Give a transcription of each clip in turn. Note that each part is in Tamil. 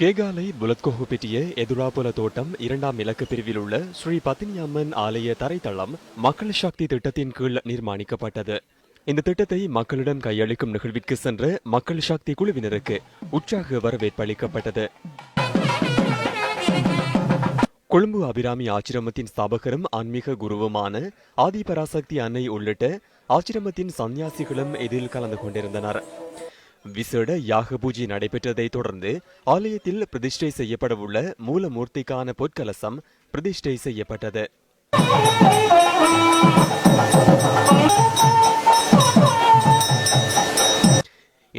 கேகாலை புலத்கோகுபெட்டிய எதுராபுல தோட்டம் இரண்டாம் இலக்கு பிரிவில் உள்ள ஸ்ரீ பத்தினியம்மன் ஆலய தரைத்தளம் மக்கள் சக்தி திட்டத்தின் கீழ் நிர்மாணிக்கப்பட்டது. இந்த திட்டத்தை மக்களிடம் கையளிக்கும் நிகழ்விற்கு சென்ற மக்கள் சக்தி குழுவினருக்கு உற்சாக வரவேற்பு அளிக்கப்பட்டது. கொழும்பு அபிராமி ஆச்சிரமத்தின் ஸ்தாபகரும் ஆன்மீக குருவுமான ஆதிபராசக்தி அன்னை உள்ளிட்ட ஆச்சிரமத்தின் சந்நியாசிகளும் இதில் கலந்து கொண்டிருந்தனர். விசேட யாக பூஜை நடைபெற்றதை தொடர்ந்து ஆலயத்தில் பிரதிஷ்டை செய்யப்படவுள்ள மூலமூர்த்திக்கான பொற்கலசம் பிரதிஷ்டை செய்யப்பட்டது.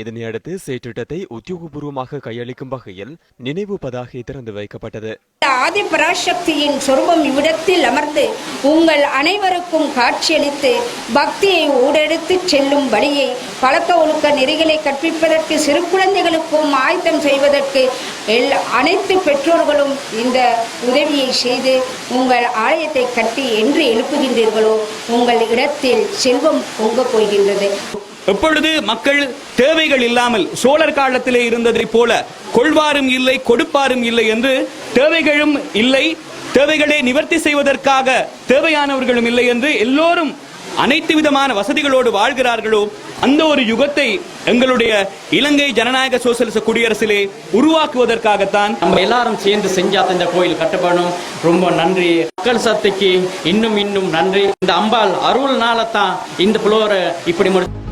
இதனையடுத்து செயற்றிட்டத்தை உத்தியோகபூர்வமாக கையளிக்கும் வகையில் நினைவு பதாகை திறந்து வைக்கப்பட்டது. ஆதி பராசக்தியின் சொருபம் இவ்விடத்தில் அமர்ந்து உங்கள் அனைவருக்கும் காட்சியளித்து பக்தியை ஊடெடுத்து செல்லும் வழியை பழக்க ஒழுக்க நெறிகளை கற்பிப்பதற்கு சிறு குழந்தைகளுக்கும் ஆயத்தம் செய்வதற்கு எல் அனைத்து பெற்றோர்களும் இந்த உதவியை செய்து உங்கள் ஆலயத்தை கட்டி என்று எழுப்புகின்றீர்களோ உங்கள் இடத்தில் செல்வம் பொங்க போகின்றது. எப்பொழுது மக்கள் தேவைகள் இல்லாமல் சோழர் காலத்திலே இருந்ததைப் போல கொள்வாரும் இல்லை கொடுப்பாரும் இல்லை என்று தேவைகளும் இல்லை தேவைகளை நிவர்த்தி செய்வதற்காக தேவையானவர்களும் இல்லை என்று எல்லோரும் அனைத்து விதமான வசதிகளோடு வாழ்கிறார்களோ அந்த ஒரு யுகத்தை எங்களுடைய இலங்கை ஜனநாயக சோசலிச குடியரசிலே உருவாக்குவதற்காகத்தான் நம்ம எல்லாரும் சேர்ந்து செஞ்சா இந்த கோயில் கட்டப்படணும். ரொம்ப நன்றி. மக்கள் சக்திக்கு இன்னும் இன்னும் நன்றி. இந்த அம்பாள் அருள் நாளத்தான் இந்த புலோரை இப்படி முடிச்சு